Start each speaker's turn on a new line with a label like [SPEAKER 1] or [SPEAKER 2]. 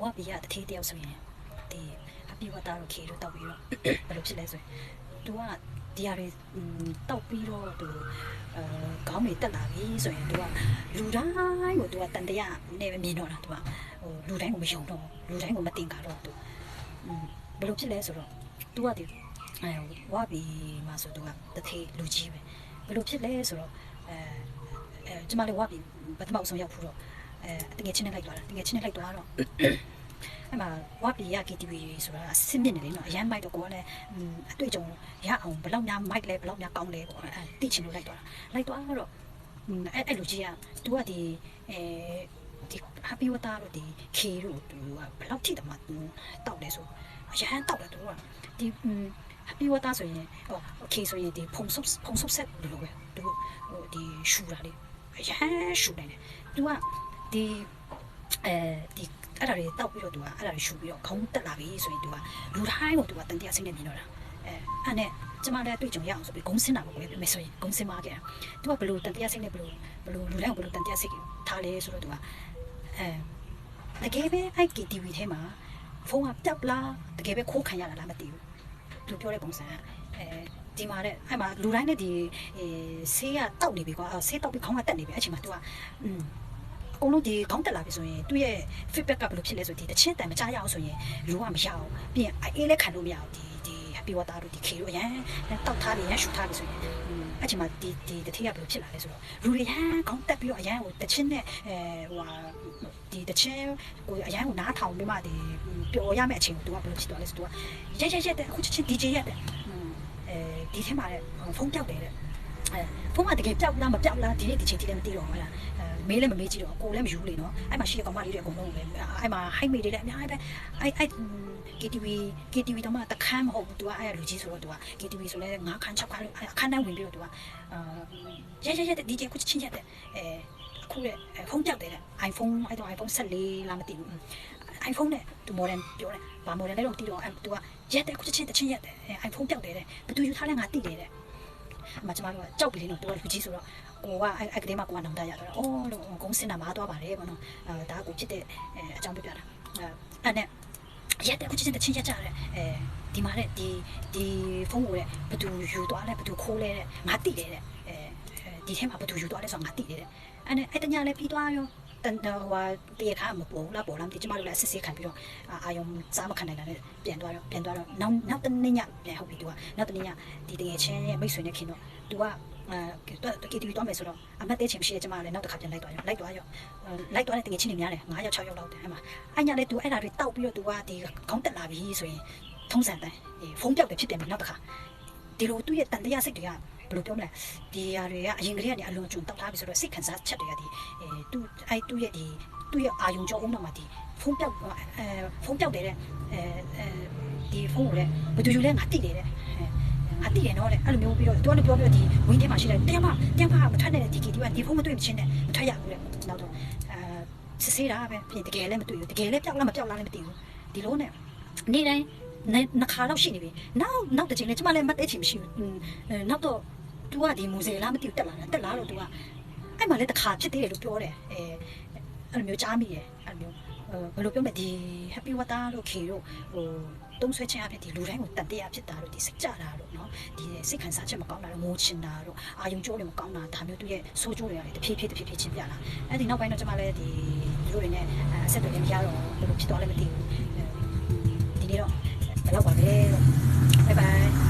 [SPEAKER 1] ဝဘီရတထေးတယောက်ဆိုရင်ဒီအပြိဝတာတို့ခေတို့တောက်ပြီးတော့ဘယ်လိုဖြစ်လဲဆိုရင်သူကဒီရယ်တောက်ပြီးတော့သူအဲခေါင်းတွေတက်လာပြီဆိုရင်သူကလူတိုင်းကိုသူကတန်တရာနဲ့မြင်တော့တာသူကဟိုလူတိုင်းကိုမယုံတော့လူတိုင်းကိုမတင်ကားတော့သူဘယ်လိုဖြစ်လဲဆိုတော့သူကဒီအဲဝါပြီမှာဆိုသူကတထေးလူကြီးပဲဘယ်လိုဖြစ်လဲဆိုတော့အဲအဲကျမလေးဝါပြီပထမဆုံးရောက်ဖို့တော့ အဲတကယ်ချင်းနဲ့လိုက်သွားတာတကယ်ချင်းနဲ့လိုက်သွားတော့အဲ့မှာဝါပီရ KTV ဆိုတာအဆင်မြင့်နေလေနော်အရန်မိုက်တော့ကိုကလည်းအတွေ့အကြုံရအောင်ဘလောက်များမိုက်လဲဘလောက်များကောင်းလဲပေါ့အဲတိချင်လို့လိုက်သွားတာလိုက်သွားတော့အဲ့အဲ့လိုကြီးကသူကဒီအဲဒီ happy water လို့ဒီ K လို့သူကဘလောက်ထိတမတောက်လဲဆိုအရန်တောက်တယ်သူကဒီ happy water ဆိုရင်ဟော K ဆိုရင်ဒီဖုံဆုပ်ဖုံဆုပ်ဆက်လို့ပဲသူဟိုဒီရှူတာလေအရန်ရှူနေတယ်သူက ဒီအဲဒီအဲ့ဒါတွေတောက်ပြီးတော့သူကအဲ့ဒါတွေရှူပြီးတော့ခေါင်းတက်လာပြီဆိုရင်သူကလူတိုင်းကိုသူကတန်တရားစိတ်နဲ့မြင်တော့တာအဲအဲ့နဲ့ကျမလည်းတွေ့ကြုံရအောင်ဆိုပြီးဂုံးစင်းတာပေါ့ကွယ်ပြမယ်ဆိုရင်ဂုံးစင်းမခဲ့တာသူကဘလို့တန်တရားစိတ်နဲ့ဘလို့ဘလို့လူတိုင်းကိုဘလို့တန်တရားစိတ်ထားလဲဆိုတော့သူကအဲတကယ်ပဲအဲ့ KTV ထဲမှာဖုန်းကပြတ်လားတကယ်ပဲခိုးခံရတာလားမသိဘူးသူပြောတဲ့ပုံစံကအဲဒီမှာတဲ့အဲ့မှာလူတိုင်းနဲ့ဒီအဲဆေးကတောက်နေပြီကွာဆေးတောက်ပြီးခေါင်းကတက်နေပြီအဲ့ချိန်မှာ तू ကอืม အ ကုန်လုံးဒီခေါင်းတက်လာပြီဆိုရင်သူ့ရဲ့ feedback ကဘယ်လိုဖြစ်လဲဆိုဒီတချင်းတန်မချရအောင်ဆိုရင်လူကမရအောင်ပြီးရင်အေးလည်းခံလို့မရအောင်ဒီဒီ happy water တို့ဒီ K တို့အရန်တောက်ထားပြီးရန်ရှူထားပြီးဆိုရင်အချိန်မှာဒီဒီတထေးကဘယ်လိုဖြစ်လာလဲဆိုတော့လူတွေရန်ခေါင်းတက်ပြီးတော့အရန်ကိုတချင်းနဲ့အဲဟိုဟာဒီတချင်းကိုအရန်ကိုနားထောင်ပြီးမှဒီပျော်ရမယ့်အချိန်ကိုသူကဘယ်လိုဖြစ်သွားလဲဆိုတော့ရက်ရက်ရက်တဲ့အခုချင်း DJ ရက်တဲ့အဲဒီထဲမှာဖုန်းပြောက်တယ်တဲ့အဲဖုန်းကတကယ်ပြောက်လားမပြောက်လားဒီနေ့ဒီချိန်ထိလည်းမသိတော့ဘူးလား မေးလည်းမမေးကြည့်တော့ကိုလည်းမယူလေနော်အဲ့မှာရှိတဲ့ကောင်မလေးတွေအကုန်လုံးပဲအဲ့မှာဟိုက်မေးတွေလည်းအများကြီးပဲအဲ့အဲ့ KTV KTV တော့မှတခမ်းမဟုတ်ဘူး तू ကအဲ့ရလူကြီးဆိုတော့ तू က KTV ဆိုလဲ9ခန်း6ခန်းအခန်းတိုင်းဝင်ပြီးတော့ तू ကအာရရရတဲ့ DJ ကိုချင်းချက်တဲ့အဲအခုတဲ့ဖုန်းပြောက်တယ်တဲ့ iPhone အဲ့တော့ iPhone 14လားမသိဘူး iPhone နဲ့ तू model ပြောတယ်ဘာ model လဲတော့တီးတော့အဲ့ तू ကရက်တဲ့ခုချင်းတချင်းရက်တဲ့ iPhone ပြောက်တယ်တဲ့ဘယ်သူယူထားလဲငါသိတယ်တဲ့အမကျမတို့ကကြောက်ပြီးနေတော့ तू ကလူကြီးဆိုတော့ ကိုကအဲ့အဲ့ကလေးမှကိုကနောင်တရတော့အော်လို့ကုန်းစင်တာမားသွားပါတယ်ပေါ့နော်အဲဒါကိုဖြစ်တဲ့အကြောင်းပြပြတာအဲ့နဲ့ရက်တဲ့ခုချင်းတချင်းရက်ကြတယ်အဲဒီမှာတဲ့ဒီဒီဖုန်းကိုတဲ့ဘသူယူသွားလဲဘသူခိုးလဲတဲ့ငါတိတယ်တဲ့အဲဒီထဲမှာဘသူယူသွားလဲဆိုတော့ငါတိတယ်တဲ့အဲ့နဲ့အဲ့တညာလဲပြီးသွားရောတန်ဟိုဟာတရခါမပေါ်လားပေါ်လားမသိကျမတို့လည်းစစ်စစ်ခံပြီးတော့အာယုံစားမခံနိုင်တာနဲ့ပြန်သွားတော့ပြန်သွားတော့နောက်နောက်တနေ့ညပြန်ဟုတ်ပြီသူကနောက်တနေ့ညဒီတကယ်ချင်းရဲ့မိတ်ဆွေနဲ့ခင်တော့သူက အဲတော့ကီတီဗီတော့မယ်ဆိုတော့အမတ်တဲ့ချင်းမရှိတဲ့ကျမလည်းနောက်တစ်ခါပြန်လိုက်သွားရောလိုက်သွားရောလိုက်သွားတဲ့တကယ်ချင်းတွေများတယ်9ရောက်6ရောက်လောက်တယ်အဲ့မှာအဲ့ညလည်း तू အဲ့ဒါတွေတောက်ပြီးတော့ तू ကဒီခေါင်းတက်လာပြီဆိုရင်ထုံးစံတိုင်းဖုန်းပြောက်တယ်ဖြစ်တယ်နောက်တစ်ခါဒီလိုသူ့ရဲ့တန်တရားစိတ်တွေကဘယ်လိုပြောမလဲဒီຢာတွေကအရင်ကလေးကနေအလွန်ကျွံတောက်ထားပြီဆိုတော့စိတ်ခံစားချက်တွေကဒီအဲသူ့အဲ့သူ့ရဲ့ဒီသူ့ရဲ့အာယုံကြောအုံးတော့မှဒီဖုန်းပြောက်အဲဖုန်းပြောက်တယ်တဲ့အဲအဲဒီဖုန်းကိုလည်းဘယ်သူယူလဲငါတိတယ်တဲ့ ဟာတည်ရနော်လေအဲ့လိုမျိုးပြီးတော့သူကလည်းပြောပြောဒီဝင်းထဲမှာရှိတယ်တင်မတင်မမထွက်နေတဲ့ဒီကီဒီကနေဖုန်းမတွေ့မချင်းနဲ့မထွက်ရဘူးလေနောက်တော့အဲစစ်ဆေးတာပဲပြင်တကယ်လည်းမတွေ့ဘူးတကယ်လည်းပျောက်လားမပျောက်လားလည်းမသိဘူးဒီလိုနဲ့နေ့တိုင်းနှခါတော့ရှိနေပြီနောက်နောက်တစ်ချိန်လည်းကျမလည်းမသိချင်မရှိဘူးနောက်တော့ तू ကဒီမူဇေလားမသိဘူးတက်လာတာတက်လာတော့ तू ကအဲ့မှာလည်းတစ်ခါဖြစ်သေးတယ်လို့ပြောတယ်အဲအဲ့လိုမျိုးကြားမိတယ်အဲ့လိုမျိုးဘယ်လိုပြောမလဲဒီ happy water လို့ခေတို့ဟိုတုံးဆွဲခြင်းအဖြစ်ဒီလူတိုင်းကိုတန်တရားဖြစ်တာလို့ဒီစကြတာလို့ ဒီစိတ်ခံစားချက်မကောင်းတာတို့ငိုချင်တာတို့အာယုံကျိုးတွေမကောင်းတာဒါမျိုးသူရဲ့ဆိုးကျိုးတွေကလည်းတဖြည်းဖြည်းတဖြည်းဖြည်းချင်းပြလာအဲ့ဒီနောက်ပိုင်းတော့ကျွန်မလည်းဒီလူတွေနဲ့အဆက်အသွယ်မရတော့ဘယ်လိုဖြစ်သွားလဲမသိဘူးဒီနေ့တော့ဘယ်တော့ပါလဲတော့